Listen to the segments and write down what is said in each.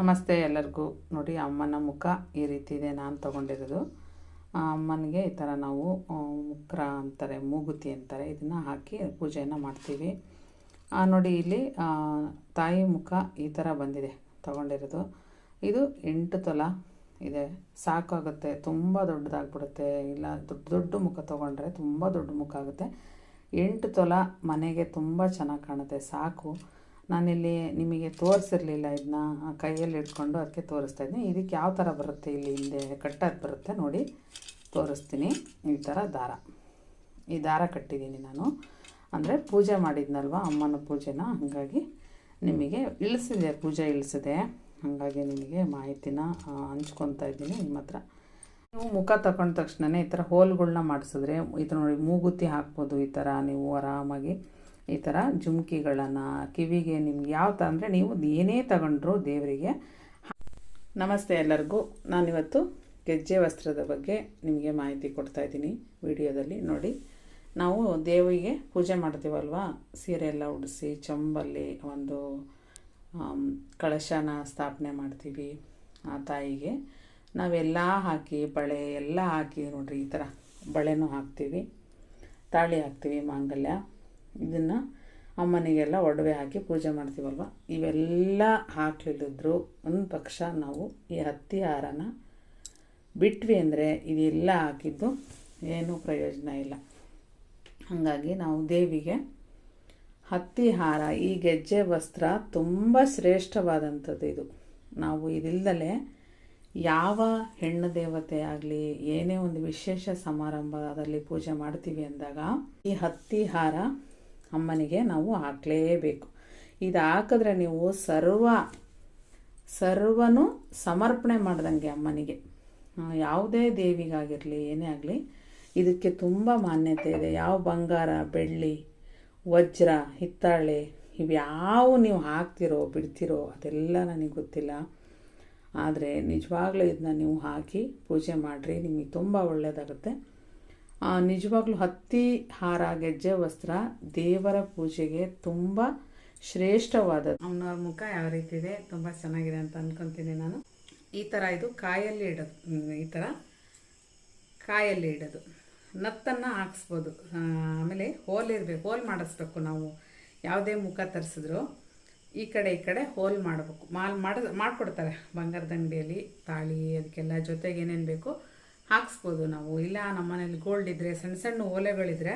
ನಮಸ್ತೆ ಎಲ್ಲರಿಗೂ. ನೋಡಿ, ಅಮ್ಮನ ಮುಖ ಈ ರೀತಿ ಇದೆ. ನಾನು ತೊಗೊಂಡಿರೋದು. ಅಮ್ಮನಿಗೆ ಈ ಥರ ನಾವು ಮುಕ್ರ ಅಂತಾರೆ, ಮೂಗುತಿ ಅಂತಾರೆ. ಇದನ್ನು ಹಾಕಿ ಪೂಜೆಯನ್ನು ಮಾಡ್ತೀವಿ. ನೋಡಿ, ಇಲ್ಲಿ ತಾಯಿ ಮುಖ ಈ ಥರ ಬಂದಿದೆ. ತೊಗೊಂಡಿರೋದು. ಇದು ಎಂಟು ತೊಲ ಇದೆ. ಸಾಕಾಗುತ್ತೆ. ತುಂಬ ದೊಡ್ಡದಾಗ್ಬಿಡುತ್ತೆ. ಇಲ್ಲ, ದೊಡ್ಡ ದೊಡ್ಡ ಮುಖ ತೊಗೊಂಡ್ರೆ ತುಂಬ ದೊಡ್ಡ ಮುಖ ಆಗುತ್ತೆ. ಎಂಟು ತೊಲ ಮನೆಗೆ ತುಂಬ ಚೆನ್ನಾಗಿ ಕಾಣುತ್ತೆ. ಸಾಕು. ನಾನಿಲ್ಲಿ ನಿಮಗೆ ತೋರಿಸಿರ್ಲಿಲ್ಲ ಇದನ್ನ ಕೈಯಲ್ಲಿ ಇಟ್ಕೊಂಡು ಅದಕ್ಕೆ ತೋರಿಸ್ತಾ ಇದ್ದೀನಿ ಇದಕ್ಕೆ ಯಾವ ಥರ ಬರುತ್ತೆ ಇಲ್ಲಿ ಹಿಂದೆ ಕಟ್ಟೋದು ಬರುತ್ತೆ ನೋಡಿ, ತೋರಿಸ್ತೀನಿ. ಈ ಥರ ದಾರ. ಈ ದಾರ ಕಟ್ಟಿದ್ದೀನಿ ನಾನು. ಅಂದರೆ ಪೂಜೆ ಮಾಡಿದ್ನಲ್ವ ಅಮ್ಮನ ಪೂಜೆನ? ಹಾಗಾಗಿ ನಿಮಗೆ ಇಳಿಸಿದೆ, ಪೂಜೆ ಇಳಿಸಿದೆ. ಹಾಗಾಗಿ ನಿಮಗೆ ಮಾಹಿತಿನ ಹಂಚ್ಕೊತಾ ಇದ್ದೀನಿ ನಿಮ್ಮ ಹತ್ರ. ನೀವು ಮುಖ ತಗೊಂಡ ತಕ್ಷಣವೇ ಈ ಥರ ಹೋಲ್ಗಳನ್ನ ಮಾಡಿಸಿದ್ರೆ ಈ ಥರ ನೋಡಿ ಮೂಗುತಿ ಹಾಕ್ಬೋದು ಈ ಥರ ನೀವು ಆರಾಮಾಗಿ. ಈ ಥರ ಜುಮ್ಕಿಗಳನ್ನು, ಕಿವಿಗೆ ನಿಮ್ಗೆ ಯಾವ ಥರ ಅಂದರೆ ನೀವು ಏನೇ ತಗೊಂಡ್ರು ದೇವರಿಗೆ. ನಮಸ್ತೆ ಎಲ್ಲರಿಗೂ. ನಾನಿವತ್ತು ಗೆಜ್ಜೆ ವಸ್ತ್ರದ ಬಗ್ಗೆ ನಿಮಗೆ ಮಾಹಿತಿ ಕೊಡ್ತಾ ಇದ್ದೀನಿ ವಿಡಿಯೋದಲ್ಲಿ ನೋಡಿ. ನಾವು ದೇವಿಗೆ ಪೂಜೆ ಮಾಡ್ತೀವಲ್ವಾ? ಸೀರೆ ಎಲ್ಲ ಉಡಿಸಿ, ಚಂಬಲ್ಲಿ ಒಂದು ಕಳಶನ ಸ್ಥಾಪನೆ ಮಾಡ್ತೀವಿ ಆ ತಾಯಿಗೆ. ನಾವೆಲ್ಲ ಹಾಕಿ, ಬಳೆ ಎಲ್ಲ ಹಾಕಿ ನೋಡಿರಿ ಈ ಥರ ಬಳೆನೂ ಹಾಕ್ತೀವಿ. ತಾಳಿ ಹಾಕ್ತೀವಿ ಮಾಂಗಲ್ಯ. ಇದನ್ನು ಅಮ್ಮನಿಗೆಲ್ಲ ಒಡವೆ ಹಾಕಿ ಪೂಜೆ ಮಾಡ್ತೀವಲ್ವ? ಇವೆಲ್ಲ ಹಾಕ್ಲಿಲ್ಲದ್ರು ಒಂದು ಪಕ್ಷ ನಾವು ಈ ಹತ್ತಿ ಹಾರನ ಬಿಟ್ವಿ ಅಂದರೆ ಇದೆಲ್ಲ ಹಾಕಿದ್ದು ಏನೂ ಪ್ರಯೋಜನ ಇಲ್ಲ. ಹಾಗಾಗಿ ನಾವು ದೇವಿಗೆ ಹತ್ತಿ ಹಾರ, ಈ ಗೆಜ್ಜೆ ವಸ್ತ್ರ ತುಂಬ ಶ್ರೇಷ್ಠವಾದಂಥದ್ದು ಇದು. ನಾವು ಇದಿಲ್ಲದಲೇ ಯಾವ ಹೆಣ್ಣು ದೇವತೆ ಆಗಲಿ, ಏನೇ ಒಂದು ವಿಶೇಷ ಸಮಾರಂಭದಲ್ಲಿ ಪೂಜೆ ಮಾಡ್ತೀವಿ ಅಂದಾಗ ಈ ಹತ್ತಿ ಹಾರ ಅಮ್ಮನಿಗೆ ನಾವು ಹಾಕಲೇಬೇಕು. ಇದು ಹಾಕಿದ್ರೆ ನೀವು ಸರ್ವ, ಸರ್ವನು ಸಮರ್ಪಣೆ ಮಾಡ್ದಂಗೆ ಅಮ್ಮನಿಗೆ. ಯಾವುದೇ ದೇವಿಗಾಗಿರಲಿ, ಏನೇ ಆಗಲಿ, ಇದಕ್ಕೆ ತುಂಬ ಮಾನ್ಯತೆ ಇದೆ. ಯಾವ ಬಂಗಾರ, ಬೆಳ್ಳಿ, ವಜ್ರ, ಹಿತ್ತಾಳೆ, ಇವ್ಯಾವ ನೀವು ಹಾಕ್ತಿರೋ, ಬಿಡ್ತಿರೋ, ಅದೆಲ್ಲ ನನಗೆ ಗೊತ್ತಿಲ್ಲ. ಆದರೆ ನಿಜವಾಗ್ಲೂ ಇದನ್ನ ನೀವು ಹಾಕಿ ಪೂಜೆ ಮಾಡಿರಿ, ನಿಮಗೆ ತುಂಬ ಒಳ್ಳೆಯದಾಗುತ್ತೆ ನಿಜವಾಗ್ಲೂ ಹತ್ತಿ, ಹಾರ, ಗೆಜ್ಜೆ, ವಸ್ತ್ರ ದೇವರ ಪೂಜೆಗೆ ತುಂಬ ಶ್ರೇಷ್ಠವಾದದ್ದು. ಅವನ ಮುಖ ಯಾವ ರೀತಿ ಇದೆ, ತುಂಬ ಚೆನ್ನಾಗಿದೆ ಅಂತ ಅನ್ಕೊಂತೀನಿ ನಾನು. ಈ ಥರ ಇದು ಕಾಯಲ್ಲಿ ಇಡೋದು. ಈ ಥರ ಕಾಯಲ್ಲಿ ಇಡೋದು. ನತ್ತನ್ನು ಹಾಕ್ಸ್ಬೋದು. ಆಮೇಲೆ ಹೋಲ್ ಇರಬೇಕು, ಹೋಲ್ ಮಾಡಿಸ್ಬೇಕು ನಾವು. ಯಾವುದೇ ಮುಖ ತರಿಸಿದ್ರು ಈ ಕಡೆ ಈ ಕಡೆ ಹೋಲ್ ಮಾಡಬೇಕು. ಮಾಲ್ ಮಾಡ, ಮಾಡಿಕೊಡ್ತಾರೆ ಬಂಗಾರದ ಅಂಗಡಿಯಲ್ಲಿ ತಾಳಿ, ಅದಕ್ಕೆಲ್ಲ ಜೊತೆಗೆ ಏನೇನು ಬೇಕು. ಹಾಕ್ಸ್ಬೋದು ನಾವು. ಇಲ್ಲ ನಮ್ಮ ಮನೇಲಿ ಗೋಲ್ಡ್ ಇದ್ದರೆ ಸಣ್ಣ ಸಣ್ಣ ಓಲೆಗಳಿದ್ರೆ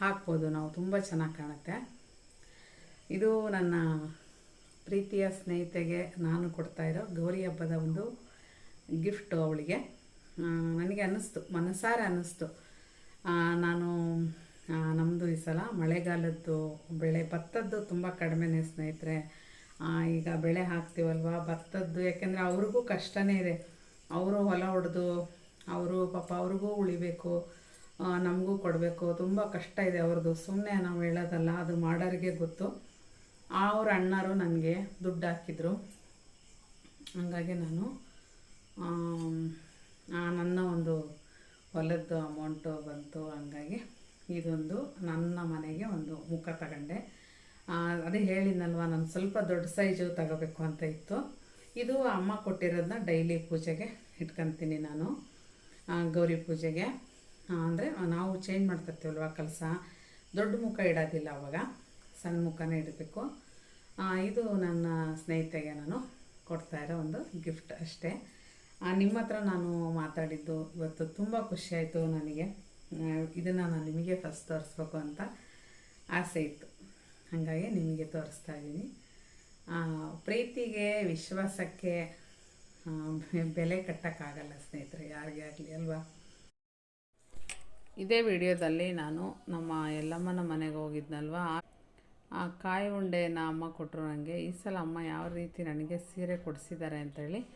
ಹಾಕ್ಬೋದು ನಾವು. ತುಂಬ ಚೆನ್ನಾಗಿ ಕಾಣುತ್ತೆ. ಇದು ನನ್ನ ಪ್ರೀತಿಯ ಸ್ನೇಹಿತೆಗೆ ನಾನು ಕೊಡ್ತಾ ಇರೋ ಗೌರಿ ಹಬ್ಬದ ಒಂದು ಗಿಫ್ಟು ಅವಳಿಗೆ. ನನಗೆ ಅನ್ನಿಸ್ತು, ಮನಸಾರೆ ಅನ್ನಿಸ್ತು. ನಾನು ನಮ್ಮದು ಈ ಸಲ ಮಳೆಗಾಲದ್ದು, ಬೆಳೆ ಭತ್ತದ್ದು ತುಂಬ ಕಡಿಮೆನೇ ಸ್ನೇಹಿತರೆ. ಈಗ ಬೆಳೆ ಹಾಕ್ತೀವಲ್ವ ಭತ್ತದ್ದು? ಯಾಕೆಂದರೆ ಅವ್ರಿಗೂ ಕಷ್ಟನೇ ಇದೆ. ಅವರು ಹೊಲ ಹೊಡೆದು ಅವರು ಪಾಪ ಅವ್ರಿಗೂ ಉಳಿಬೇಕು ನಮಗೂ ಕೊಡಬೇಕು. ತುಂಬ ಕಷ್ಟ ಇದೆ ಅವ್ರದ್ದು. ಸುಮ್ಮನೆ ನಾವು ಹೇಳೋದಲ್ಲ, ಅದು ಮಾಡೋರಿಗೆ ಗೊತ್ತು. ಅವ್ರ ಅಣ್ಣರು ನನಗೆ ದುಡ್ಡು ಹಾಕಿದ್ರು. ಹಂಗಾಗಿ ನಾನು ನನ್ನ ಒಂದು ಹೊಲದ್ದು ಅಮೌಂಟು ಬಂತು. ಹಂಗಾಗಿ ಇದೊಂದು ನನ್ನ ಮನೆಗೆ ಒಂದು ಮುಖ ತಗೊಂಡೆ. ಅದೇ ಹೇಳಿದ್ನಲ್ವ, ನಾನು ಸ್ವಲ್ಪ ದೊಡ್ಡ ಸೈಜು ತಗೋಬೇಕು ಅಂತ ಇತ್ತು. ಇದು ಅಮ್ಮ ಕೊಟ್ಟಿರೋದನ್ನ ಡೈಲಿ ಪೂಜೆಗೆ ಇಟ್ಕೊತೀನಿ ನಾನು. ಗೌರಿ ಪೂಜೆಗೆ. ಅಂದರೆ ನಾವು ಚೇಂಜ್ ಮಾಡ್ತಿರ್ತೀವಲ್ವ ಕೆಲಸ? ದೊಡ್ಡ ಮುಖ ಇಡೋದಿಲ್ಲ ಅವಾಗ. ಸಣ್ಣ ಮುಖನೇ ಇಡಬೇಕು. ಇದು ನನ್ನ ಸ್ನೇಹಿತೆಗೆ ನಾನು ಕೊಡ್ತಾ ಇರೋ ಒಂದು ಗಿಫ್ಟ್ ಅಷ್ಟೇ. ನಿಮ್ಮ ಹತ್ರ ನಾನು ಮಾತಾಡಿದ್ದು ಇವತ್ತು ತುಂಬ ಖುಷಿಯಾಯಿತು ನನಗೆ. ಇದನ್ನು ನಾನು ನಿಮಗೆ ಫಸ್ಟ್ ತೋರಿಸ್ಬೇಕು ಅಂತ ಆಸೆ ಇತ್ತು. ಹಾಗಾಗಿ ನಿಮಗೆ ತೋರಿಸ್ತಾ ಇದ್ದೀನಿ. ಪ್ರೀತಿಗೆ, ವಿಶ್ವಾಸಕ್ಕೆ ಬೆಲೆ ಕಟ್ಟೋಕ್ಕಾಗಲ್ಲ ಸ್ನೇಹಿತರೆ ಯಾರಿಗೆ ಆಗಲಿ ಅಲ್ವಾ? ಇದೇ ವಿಡಿಯೋದಲ್ಲಿ ನಾನು ನಮ್ಮ ಎಲ್ಲಮ್ಮನ ಮನೆಗೆ ಹೋಗಿದ್ನಲ್ವ? ಆ- ಕಾಯಿ ಉಂಡೆನ ಅಮ್ಮ ಕೊಟ್ಟರು ನನಗೆ ಈ ಸಲ ಅಮ್ಮ ಯಾವ ರೀತಿ ನನಗೆ ಸೀರೆ ಕೊಡಿಸಿದ್ದಾರೆ ಅಂತೇಳಿ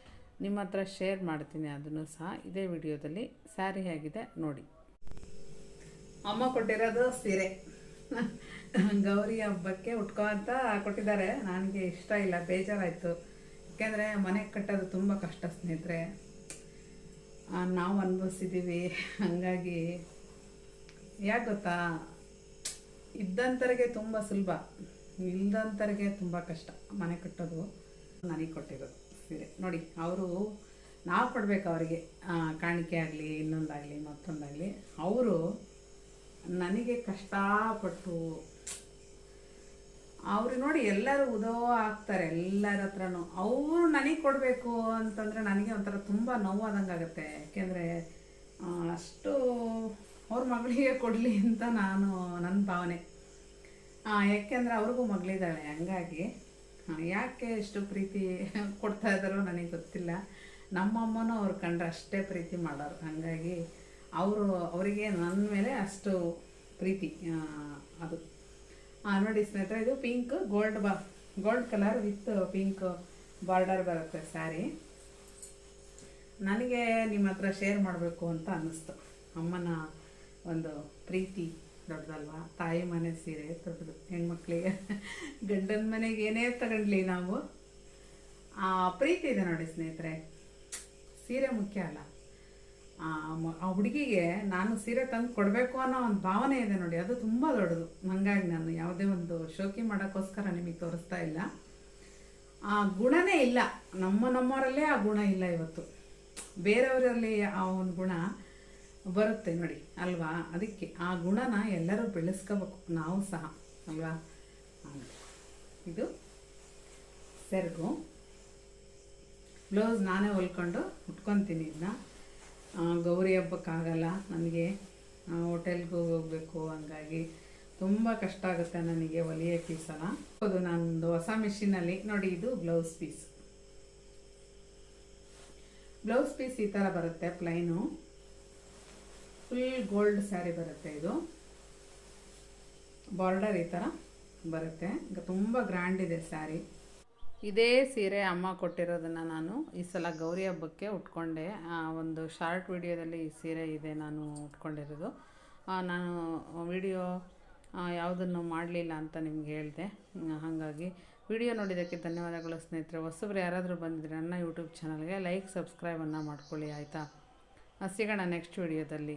ನಿಮ್ಮ ಹತ್ರ ಶೇರ್ ಮಾಡ್ತೀನಿ ಅದನ್ನು ಸಹ ಇದೇ ವಿಡಿಯೋದಲ್ಲಿ ಸ್ಯಾರಿ ಹೇಗಿದೆ ನೋಡಿ. ಅಮ್ಮ ಕೊಟ್ಟಿರೋದು ಸೀರೆ. ಗೌರಿ ಹಬ್ಬಕ್ಕೆ ಉಟ್ಕೋ ಅಂತ ಕೊಟ್ಟಿದ್ದಾರೆ. ನನಗೆ ಇಷ್ಟ ಇಲ್ಲ ಬೇಜಾರಾಯಿತು. ಯಾಕೆಂದರೆ ಮನೆ ಕಟ್ಟೋದು ತುಂಬ ಕಷ್ಟ ಸ್ನೇಹಿತರೆ. ನಾವು ಅನುಭವಿಸಿದ್ದೀವಿ ಹಾಗಾಗಿ ಯಾಕೆ ಗೊತ್ತಾ? ಇದ್ದಂಥರಿಗೆ ತುಂಬ ಸುಲಭ. ಇಲ್ದಂಥರಿಗೆ ತುಂಬ ಕಷ್ಟ ಮನೆ ಕಟ್ಟೋದು. ನನಗೆ ಕೊಟ್ಟಿರೋದು ಸೀರೆ. ನೋಡಿ, ಅವರು ನಾವು ಕೊಡಬೇಕು ಅವರಿಗೆ. ಕಾಣಿಕೆ ಆಗಲಿ, ಇನ್ನೊಂದಾಗಲಿ, ಮತ್ತೊಂದಾಗಲಿ. ಅವರು ನನಗೆ ಕಷ್ಟಪಟ್ಟು ಅವ್ರು ನೋಡಿ ಎಲ್ಲರೂ ಉದೋ ಆಗ್ತಾರೆ ಎಲ್ಲರ ಹತ್ರನೂ. ಅವರು ನನಗೆ ಕೊಡಬೇಕು ಅಂತಂದರೆ ನನಗೆ ಒಂಥರ ತುಂಬ ನೋವಾದಂಗೆ ಆಗುತ್ತೆ. ಯಾಕೆಂದರೆ ಅಷ್ಟು ಅವ್ರ ಮಗಳಿಗೆ ಕೊಡಲಿ ಅಂತ ನಾನು ನನ್ನ ಭಾವನೆ. ಯಾಕೆಂದರೆ ಅವ್ರಿಗೂ ಮಗಳಿದ್ದಾಳೆ, ಹಂಗಾಗಿ ಯಾಕೆ ಇಷ್ಟು ಪ್ರೀತಿ ಕೊಡ್ತಾ ಇದ್ದಾರೋ ನನಗೆ ಗೊತ್ತಿಲ್ಲ. ನಮ್ಮಮ್ಮನೂ ಅವ್ರು ಕಂಡ್ರೆ ಅಷ್ಟೇ ಪ್ರೀತಿ ಮಾಡೋರು. ಹಾಗಾಗಿ, ಅವರು, ಅವರಿಗೆ ನನ್ನ ಮೇಲೆ ಅಷ್ಟು ಪ್ರೀತಿ ಅದು. ನೋಡಿ ಸ್ನೇಹಿತರೆ, ಇದು ಪಿಂಕ್ ಗೋಲ್ಡ್ ಬಾ gold colour with pink border ಬರುತ್ತೆ ಸ್ಯಾರಿ ನನಗೆ ನಿಮ್ಮ ಹತ್ರ ಶೇರ್ ಮಾಡಬೇಕು ಅಂತ ಅನ್ನಿಸ್ತು. ಅಮ್ಮನ ಒಂದು ಪ್ರೀತಿ ದೊಡ್ಡದಲ್ವಾ? ತಾಯಿ ಮನೆ ಸೀರೆ ದೊಡ್ಡದು. ಹೆಣ್ಮಕ್ಳಿಗೆ ಗಂಡನ ಮನೆಗೆ ಏನೇ ತಗೊಂಡ್ಲಿ ನಾವು. ಪ್ರೀತಿ ಇದೆ ನೋಡಿ ಸ್ನೇಹಿತರೆ. ಸೀರೆ ಮುಖ್ಯ ಅಲ್ಲ. ಆ ಹುಡುಗಿಗೆ ನಾನು ಸೀರೆ ತಂದು ಕೊಡಬೇಕು ಅನ್ನೋ ಒಂದು ಭಾವನೆ ಇದೆ ನೋಡಿ. ಅದು ತುಂಬ ದೊಡ್ಡದು. ಹಂಗಾಗಿ ನಾನು ಯಾವುದೇ ಒಂದು ಶೋಕಿ ಮಾಡೋಕ್ಕೋಸ್ಕರ ನಿಮಗೆ ತೋರಿಸ್ತಾ ಇಲ್ಲ. ಆ ಗುಣನೇ ಇಲ್ಲ. ನಮ್ಮ ನಮ್ಮವರಲ್ಲೇ ಆ ಗುಣ ಇಲ್ಲ ಇವತ್ತು. ಬೇರೆಯವರಲ್ಲಿ ಆ ಒಂದು ಗುಣ ಬರುತ್ತೆ ನೋಡಿ, ಅಲ್ವಾ? ಅದಕ್ಕೆ ಆ ಗುಣನ ಎಲ್ಲರೂ ಬೆಳೆಸ್ಕೋಬೇಕು. ನಾವು ಸಹ, ಅಲ್ವಾ? ಇದು ಸೆರಗು. ಬ್ಲೌಸ್ ನಾನೇ ಹೊಲ್ಕೊಂಡು ಉಟ್ಕೊತೀನಿ ಇದನ್ನ ಗೌರಿ ಹಬ್ಬಕ್ಕಾಗಲ್ಲ. ನನಗೆ ಹೋಟೆಲ್ಗೂ ಹೋಗಬೇಕು. ಹಂಗಾಗಿ ತುಂಬ ಕಷ್ಟ ಆಗುತ್ತೆ ನನಗೆ ಹೊಲಿಯೋಕ್ಕೆ ಈ ಸಲ. ಹೌದು ನಂದು ಹೊಸ ಮಿಷಿನಲ್ಲಿ. ನೋಡಿ, ಇದು ಬ್ಲೌಸ್ ಪೀಸ್. ಬ್ಲೌಸ್ ಪೀಸ್ ಈ ಥರ ಬರುತ್ತೆ ಪ್ಲೈನು ಫುಲ್ ಗೋಲ್ಡ್ ಸ್ಯಾರಿ ಬರುತ್ತೆ ಇದು. ಬಾರ್ಡರ್ ಈ ಥರ ಬರುತ್ತೆ. ತುಂಬ ಗ್ರ್ಯಾಂಡ್ ಇದೆ ಸ್ಯಾರಿ ಇದೇ ಸೀರೆ ಅಮ್ಮ ಕೊಟ್ಟಿರೋದನ್ನು ನಾನು ಈ ಸಲ ಗೌರಿ ಹಬ್ಬಕ್ಕೆ ಉಟ್ಕೊಂಡೆ. ಒಂದು ಶಾರ್ಟ್ ವಿಡಿಯೋದಲ್ಲಿ ಈ ಸೀರೆ ಇದೆ ನಾನು ಉಟ್ಕೊಂಡಿರೋದು. ನಾನು ವಿಡಿಯೋ ಯಾವುದನ್ನು ಮಾಡಲಿಲ್ಲ ಅಂತ ನಿಮ್ಗೆ ಹೇಳಿದೆ. ಹಾಗಾಗಿ ವಿಡಿಯೋ ನೋಡಿದ್ದಕ್ಕೆ ಧನ್ಯವಾದಗಳು ಸ್ನೇಹಿತರೆ. ಹೊಸಬ್ರು ಯಾರಾದರೂ ಬಂದಿದ್ರೆ ನನ್ನ ಯೂಟ್ಯೂಬ್ ಚಾನಲ್ಗೆ ಲೈಕ್, ಸಬ್ಸ್ಕ್ರೈಬನ್ನು ಮಾಡ್ಕೊಳ್ಳಿ, ಆಯಿತಾ? ಸಿಗೋಣ ನೆಕ್ಸ್ಟ್ ವಿಡಿಯೋದಲ್ಲಿ.